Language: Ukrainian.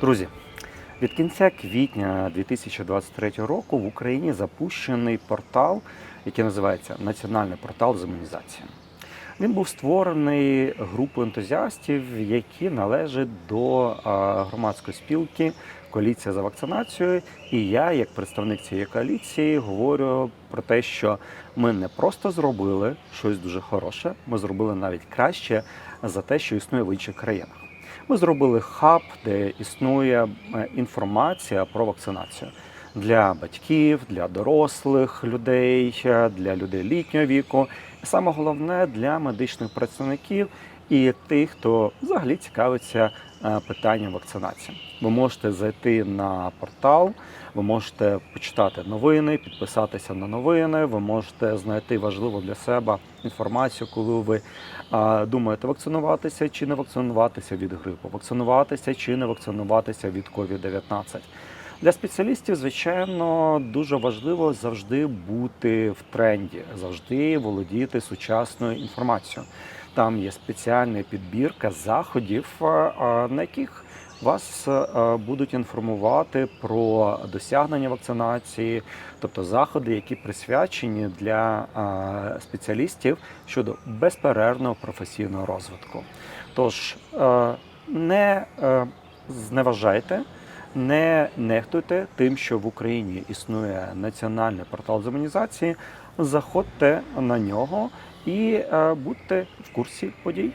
Друзі, від кінця квітня 2023 року в Україні запущений портал, який називається Національний портал з імунізації. Він був створений групою ентузіастів, які належать до громадської спілки Коаліція за вакцинацією. І я, як представник цієї коаліції, говорю про те, що ми не просто зробили щось дуже хороше, ми зробили навіть краще за те, що існує в інших країнах. Ми зробили хаб, де існує е, інформація про вакцинацію для батьків, для дорослих людей, е, для людей літнього віку. Саме головне для медичних працівників і тих, хто взагалі цікавиться е, питанням вакцинації. Ви можете зайти на портал, ви можете почитати новини, підписатися на новини. Ви можете знайти важливу для себе інформацію, коли ви думаєте вакцинуватися чи не вакцинуватися від грипу, вакцинуватися чи не вакцинуватися від COVID-19. Для спеціалістів, звичайно, дуже важливо завжди бути в тренді, завжди володіти сучасною інформацією. Там є спеціальна підбірка заходів, а, а, на яких вас е, будуть інформувати про досягнення вакцинації, тобто заходи, які присвячені для е, спеціалістів щодо безперервного професійного розвитку. Тож е, не е, зневажайте. Не нехтуйте тим, що в Україні існує національний портал з імунізації. Заходьте на нього і е, будьте в курсі подій.